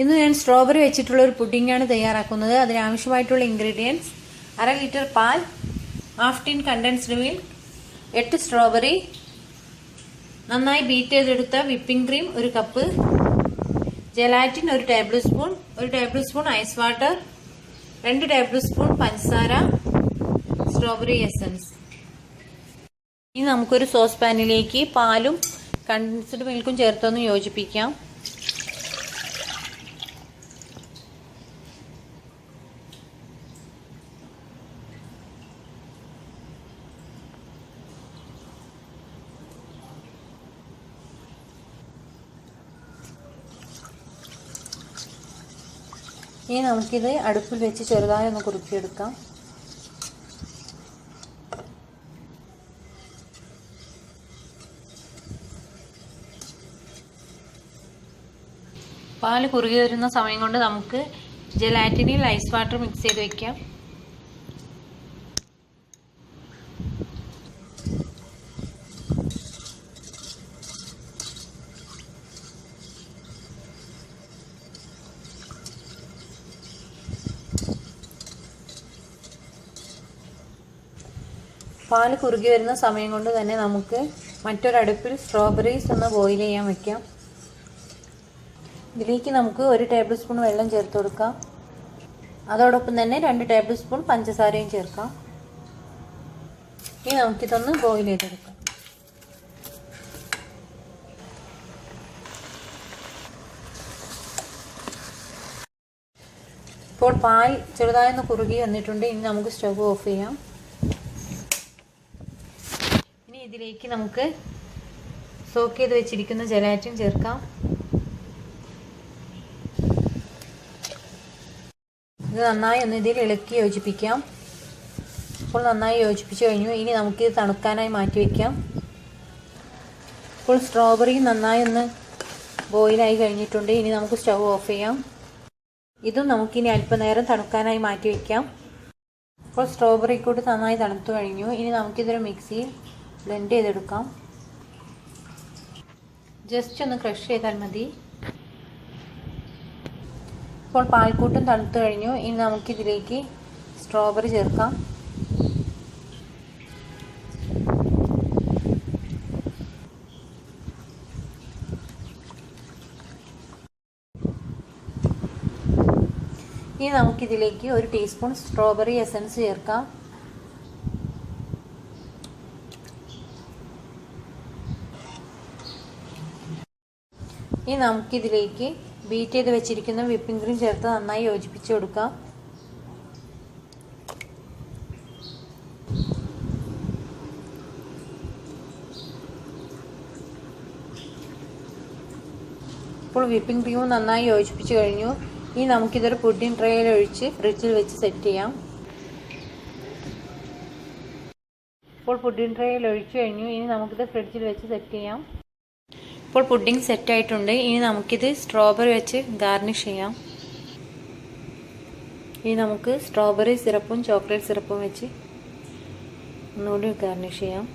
ഇന്ന് ഞാൻ സ്ട്രോബെറി വെച്ചിട്ടുള്ള ഒരു പുഡിംഗാണ് തയ്യാറാക്കുന്നത്. അതിനാവശ്യമായിട്ടുള്ള ഇൻഗ്രീഡിയൻസ് അര ലിറ്റർ പാൽ ഹാഫ് ടീൻ കണ്ടൻസ്ഡ് മിൽക്ക് എട്ട് സ്ട്രോബെറി നന്നായി ബീറ്റ് ചെയ്തെടുത്ത വിപ്പിംഗ് ക്രീം ഒരു കപ്പ് ജലാറ്റിൻ ഒരു ടേബിൾ സ്പൂൺ ഒരു ടേബിൾ സ്പൂൺ ഐസ് വാട്ടർ രണ്ട് ടേബിൾ സ്പൂൺ പഞ്ചസാര സ്ട്രോബെറി എസൻസ് ഇനി നമുക്കൊരു സോസ് പാനിലേക്ക് പാലും കണ്ടൻസ്ഡ് മിൽക്കും ചേർത്തൊന്ന് യോജിപ്പിക്കാം. ഇനി നമുക്കിത് അടുപ്പിൽ വെച്ച് ചെറുതായി ഒന്ന് കുറുക്കിയെടുക്കാം. പാൽ കുറുകി വരുന്ന സമയം കൊണ്ട് നമുക്ക് ജലാറ്റിനിൽ ഐസ് വാട്ടർ മിക്സ് ചെയ്ത് വെക്കാം. പാൽ കുറുകി വരുന്ന സമയം കൊണ്ട് തന്നെ നമുക്ക് മറ്റൊരടുപ്പിൽ സ്ട്രോബെറീസ് ഒന്ന് ബോയിൽ ചെയ്യാൻ വയ്ക്കാം ഇതിലേക്ക് നമുക്ക് ഒരു ടേബിൾ സ്പൂൺ വെള്ളം ചേർത്ത് കൊടുക്കാം. അതോടൊപ്പം തന്നെ രണ്ട് ടേബിൾ സ്പൂൺ പഞ്ചസാരയും ചേർക്കാം. ഇനി നമുക്കിതൊന്ന് ബോയിൽ ചെയ്തെടുക്കാം. ഇപ്പോൾ പാൽ ചെറുതായൊന്ന് കുറുകി വന്നിട്ടുണ്ട്. ഇനി നമുക്ക് സ്റ്റവ് ഓഫ് ചെയ്യാം ഇനി ഇതിലേക്ക് നമുക്ക് സോക്ക് ചെയ്ത് വെച്ചിരിക്കുന്ന ജലാറ്റും ചേർക്കാം. ഇത് നന്നായി ഒന്ന് ഇതിൽ ഇളക്കി യോജിപ്പിക്കാം. അപ്പോൾ നന്നായി യോജിപ്പിച്ച് കഴിഞ്ഞു. ഇനി ഇത് തണുക്കാനായി മാറ്റി വയ്ക്കാം ഇപ്പോൾ സ്ട്രോബെറി നന്നായി ഒന്ന് ബോയിലായി കഴിഞ്ഞിട്ടുണ്ട്. ഇനി നമുക്ക് സ്റ്റവ് ഓഫ് ചെയ്യാം. ഇതും നമുക്കിനി അല്പനേരം തണുക്കാനായി മാറ്റി വയ്ക്കാം ഇപ്പോൾ സ്ട്രോബെറി കൂടി നന്നായി തണുത്തു കഴിഞ്ഞു. ഇനി നമുക്കിതൊരു മിക്സിയിൽ ബ്ലെൻഡ് ചെയ്തെടുക്കാം. ജസ്റ്റ് ഒന്ന് ക്രഷ് ചെയ്താൽ മതി. ഇപ്പോൾ പാൽക്കൂട്ടും തണുത്തു കഴിഞ്ഞു. ഇനി നമുക്കിതിലേക്ക് സ്ട്രോബെറി ചേർക്കാം. ഇനി നമുക്കിതിലേക്ക് ഒരു ടീസ്പൂൺ സ്ട്രോബെറി എസൻസ് ചേർക്കാം. ഇനി നമുക്കിതിലേക്ക് ബീറ്റ് ചെയ്ത് വെച്ചിരിക്കുന്ന വിപ്പിംഗ് ക്രീം ചേർത്ത് നന്നായി യോജിപ്പിച്ച് കൊടുക്കാം. ഇപ്പോൾ വിപ്പിംഗ് ക്രീം നന്നായി യോജിപ്പിച്ച് കഴിഞ്ഞു. ഇനി നമുക്കിതൊരു പുഡിംഗ് ട്രേയിൽ ഒഴിച്ച് ഫ്രിഡ്ജിൽ വെച്ച് സെറ്റ് ചെയ്യാം. ഇപ്പോൾ പുഡിംഗ് ട്രേയിൽ ഒഴിച്ചു കഴിഞ്ഞു. ഇനി നമുക്കിത് ഫ്രിഡ്ജിൽ വെച്ച് സെറ്റ് ചെയ്യാം. ഇപ്പോൾ പുഡിംഗ് സെറ്റ് ആയിട്ടുണ്ട്. ഇനി നമുക്കിത് സ്ട്രോബെറി വെച്ച് ഗാർണിഷ് ചെയ്യാം. ഇനി നമുക്ക് സ്ട്രോബെറി സിറപ്പും ചോക്ലേറ്റ് സിറപ്പും വെച്ച് ഒന്നുകൂടി ഗാർണിഷ് ചെയ്യാം.